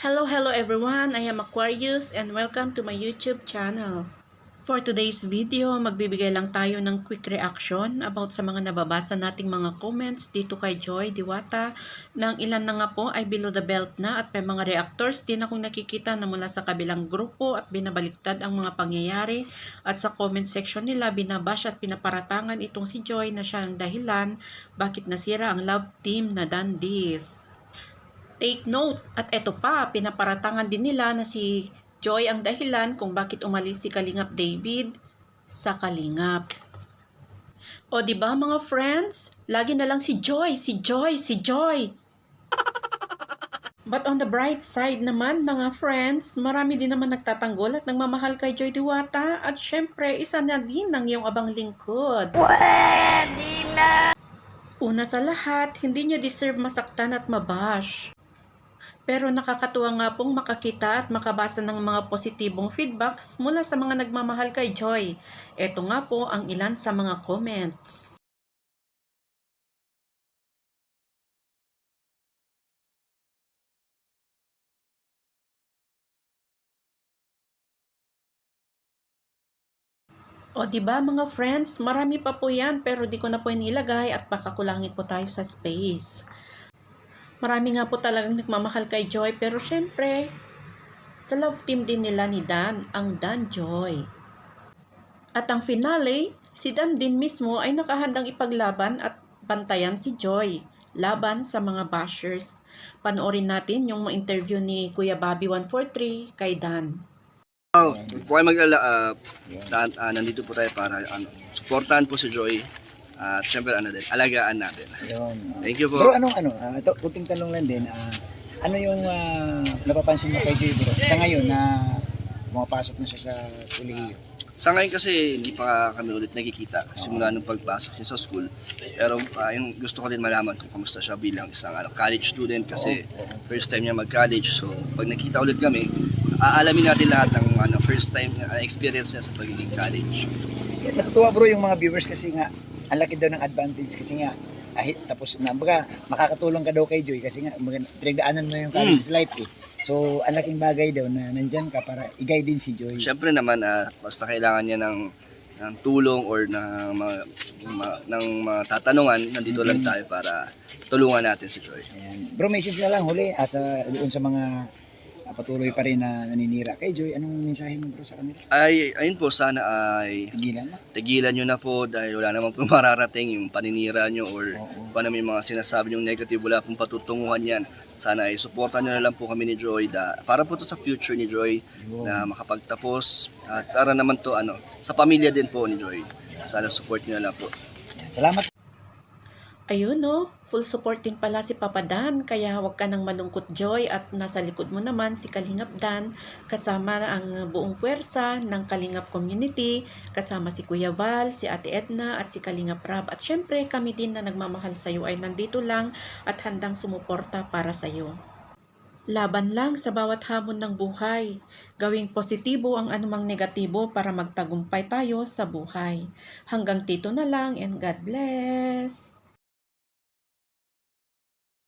Hello, hello everyone! I am Aquarius and welcome to my YouTube channel. For today's video, magbibigay lang tayo ng quick reaction about sa mga nababasa nating mga comments dito kay Joy Diwata nang ilan na nga po ay below the belt na at may mga reactors din akong nakikita na mula sa kabilang grupo at binabaliktad ang mga pangyayari at sa comment section nila binabash at pinaparatangan itong si Joy na siya ang dahilan bakit nasira ang love team na Dandis. Take note, at eto pa, pinaparatangan din nila na si Joy ang dahilan kung bakit umalis si Kalingap David sa Kalingap. O di ba mga friends? Lagi na lang si Joy, si Joy, si Joy. But on the bright side naman mga friends, marami din naman nagtatanggol at nagmamahal kay Joy Diwata at syempre isa na din ng iyong abang lingkod. Una sa lahat, hindi niyo deserve masaktan at mabash. Pero nakakatuwa nga pong makakita at makabasa ng mga positibong feedbacks mula sa mga nagmamahal kay Joy. Ito nga po ang ilan sa mga comments. O di ba mga friends, marami pa po yan pero di ko na po inilagay at baka kulangin po tayo sa space. Marami nga po talagang nagmamahal kay Joy pero syempre, sa love team din nila ni Dan, ang Dan Joy. At ang finale, si Dan din mismo ay nakahandang ipaglaban at bantayan si Joy laban sa mga bashers. Panoorin natin yung mga interview ni Kuya Bobby 143 kay Dan. Oh, huwag kayo mag-alala. ah, na- ah, nandito po tayo para ano, supportahan po si Joy. At syempre, ano din, alagaan natin. Yun. Thank you po. Bro, anong ano? ah, ito, kunting tanong lang din. ah, ano yung ah, napapansin mo kay Joy bro? Sa ngayon na pumapasok na siya sa kolehiyo. Sa ngayon kasi, hindi pa kami ulit nagkikita simula nung pagpasok niya sa school. Pero ah, yung gusto ko din malaman kung kamusta siya bilang isang ano, college student kasi first time niya mag-college. So, pag nakita ulit kami, aalamin natin lahat ng ano, first time uh, experience niya sa pagiging college. Natutuwa bro yung mga viewers kasi nga ang laki daw ng advantage kasi nga ahit tapos na baga makakatulong ka daw kay Joy kasi nga mga pinagdaanan mo yung college life eh. So ang laking bagay daw na nandyan ka para i-guide din si Joy. Siyempre naman, ah, basta kailangan niya ng, ng tulong or ng mga, ma- ng mga tatanungan, nandito lang tayo para tulungan natin si Joy. Ayan. Bro, message na lang huli asa doon sa mga ah, patuloy pa rin na naninira kay Joy. Anong mensahe mo bro sa kanila? Ay, ayun po, sana ay Tigilan na. tigilan nyo na po dahil wala naman po mararating yung paninira nyo or Oo. kung ano may mga sinasabi yung negative, wala pong patutunguhan yan. Sana ay supportan nyo na lang po kami ni Joy da, para po to sa future ni Joy na makapagtapos at para naman to ano, sa pamilya din po ni Joy. Sana support nyo na lang po. Ayan. Salamat Ayun no, full support din pala si Papa Dan, kaya huwag ka nang malungkot Joy at nasa likod mo naman si Kalingap Dan, kasama ang buong puwersa ng Kalingap Community, kasama si Kuya Val, si Ate Edna at si Kalingap Rab. At syempre kami din na nagmamahal sa iyo ay nandito lang at handang sumuporta para sa iyo. Laban lang sa bawat hamon ng buhay. Gawing positibo ang anumang negatibo para magtagumpay tayo sa buhay. Hanggang dito na lang and God bless!